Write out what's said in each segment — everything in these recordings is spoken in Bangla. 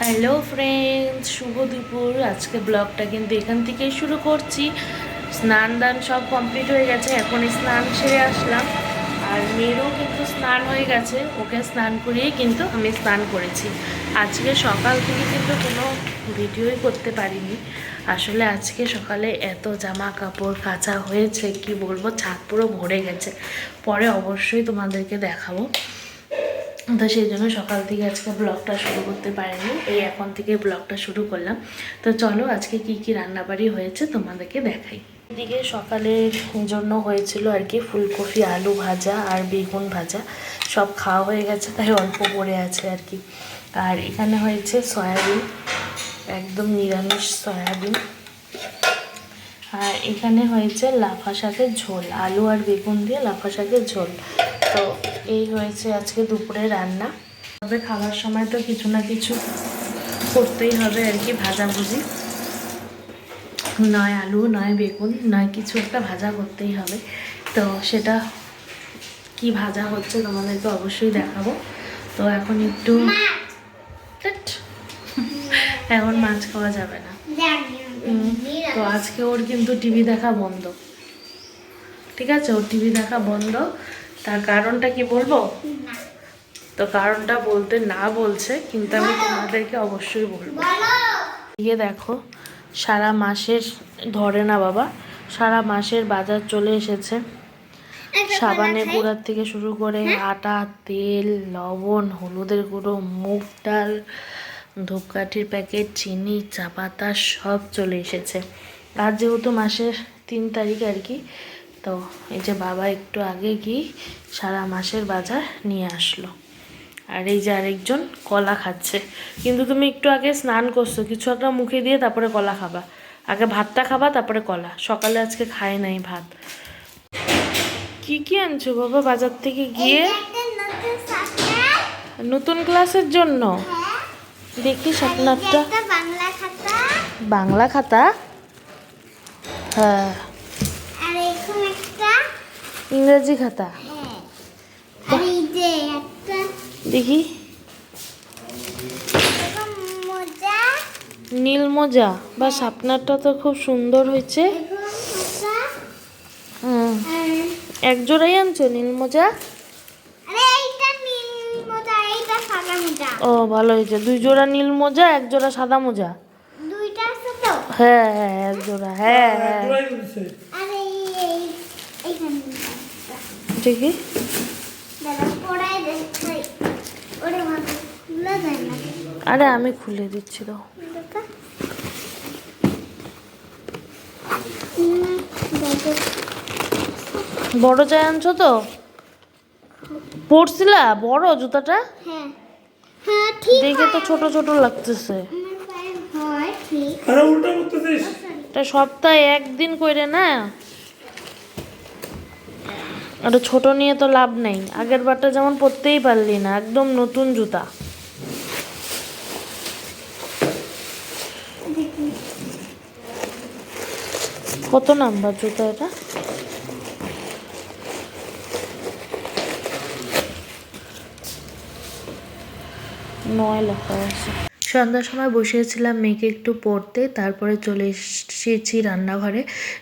হ্যালো ফ্রেন্ডস, শুভ দুপুর। আজকে ব্লগটা কিন্তু এখান থেকেই শুরু করছি। স্নান দান সব কমপ্লিট হয়ে গেছে এখন স্নান সেরে আসলাম। আর মেয়েরও কিন্তু স্নান হয়ে গেছে, ওকে স্নান করিয়েই কিন্তু আমি স্নান করেছি। আজকে সকাল থেকে কিন্তু কোনো ভিডিওই করতে পারিনি। আসলে আজকে সকালে এত জামা কাপড় কাচা হয়েছে, কি বলব, ছাদ পুরো ভরে গেছে। পরে অবশ্যই তোমাদেরকে দেখাবো। তো সেই জন্য সকাল থেকে আজকে ব্লগটা শুরু করতে পারিনি, এই এখন থেকে ব্লগটা শুরু করলাম। তো চলো আজকে কি কি রান্নাবাড়ি হয়েছে তোমাদেরকে দেখাই। এদিকে সকালের জন্য হয়েছিল আর কি ফুলকপি, আলু ভাজা আর বেগুন ভাজা। সব খাওয়া হয়ে গেছে, তাই অল্প পড়ে আছে আর কি। আর এখানে হয়েছে সয়াবিন, একদম নিরামিষ সয়াবিন। আর এখানে হয়েছে লাফা শাকের ঝোল, আলু আর বেগুন দিয়ে লাফা শাকের ঝোল। তো এই হয়েছে আজকে দুপুরে রান্না। তবে খাবার সময় তো কিছু না কিছু করতেই হবে আর কি ভাজাভুজি নয় আলু নয় বেগুন নয় কিছু একটা ভাজা করতেই হবে। তো সেটা কি ভাজা হচ্ছে তোমাদেরকে অবশ্যই দেখাবো। তো এখন একটু এখন মাছ খাওয়া যাবে না। তো আজকে ওর কিন্তু টিভি দেখা বন্ধ। ঠিক আছে ওর টিভি দেখা বন্ধ। তার কারণটা কি বলব? তো কারণটা বলতে না বলছে, কিন্তু আমি তোমাদেরকে অবশ্যই বলব। গিয়ে দেখো, সারা মাসের, ধরে না বাবা, সারা মাসের বাজার চলে এসেছে। সাবানের গুঁড়ার থেকে শুরু করে আটা, তেল, লবণ, হলুদের গুঁড়ো, মুগ ডাল, ধূপকাঠির প্যাকেট, চিনি চা পাতা সব চলে এসেছে। আর যেহেতু মাসের তিন তারিখ আর কি তো এই যে বাবা একটু আগে গিয়ে সারা মাসের বাজার নিয়ে আসলো। আর এই যে আরেকজন কলা খাচ্ছে। কিন্তু তুমি একটু আগে স্নান করছ কিছু একটা মুখে দিয়ে তারপরে কলা খাবা। আগে ভাতটা খাবা তারপরে কলা। সকালে আজকে খায় নাই ভাত। কি কি আনছো বাবা বাজার থেকে গিয়ে? নতুন ক্লাসের জন্য? দেখি স্বপ্নারটা বাংলা খাতা। বাংলা খাতা? হ্যাঁ। ইংরেজি খাতা। হ্যাঁ দেখি। নীল মোজা। বা স্বপ্নারটা তো খুব সুন্দর হয়েছে। হুম। এক জোড়াই আনছো নীল মোজা? আরে এইটা নীল মোজা এইটা সাদা মোজা। ও ভালো হয়েছে। দুই জোড়া নীল মোজা এক জোড়া সাদা মোজা। দুইটা হ্যাঁ হ্যাঁ এক জোড়া। হ্যাঁ হ্যাঁ আর এই এই- এইখানে একটা। দেখি না আরে আমি খুলে দিচ্ছি তো বড় চাই আনছো তো? পড়ছিলা? বড় জুতাটা? হ্যাঁ হ্যাঁ ঠিক দেখে তো ছোট ছোট লাগতেছে। আমার পায়ে হয় ঠিক? আরে উল্টা করতেছিস। এটা সপ্তাহে একদিন কইরে না? ওটা ছোট নিয়ে তো লাভ নেই। আগের বারটা যেমন পরতেই পারলি না, একদম নতুন জুতা। কত নাম্বার জুতা এটা? নয় লেখা আছে। সন্ধ্যার সময় বসিয়েছিলাম মেয়েকে একটু পড়তে, তারপরে চলে এসেছি রান্নাঘরে।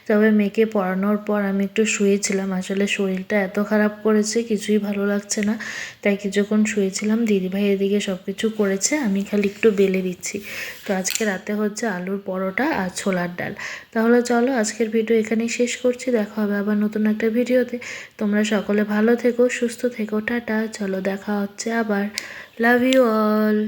তবে মেয়েকে পড়ানোর পর আমি একটু শুয়েছিলাম। আসলে শরীরটা এত খারাপ করেছে, কিছুই ভালো লাগছে না। তাই কিছুক্ষণ শুয়েছিলাম। দিদিভাই এদিকে সব কিছু করেছে, আমি খালি একটু বেলে দিচ্ছি। তো আজকে রাতে হচ্ছে আলুর পরোটা আর ছোলার ডাল। তাহলে চলো আজকের ভিডিও এখানেই শেষ করছি। দেখা হবে আবার নতুন একটা ভিডিওতে। তোমরা সকলে ভালো থেকো, সুস্থ থেকো, টাটা। চলো দেখা হচ্ছে আবার। Love you all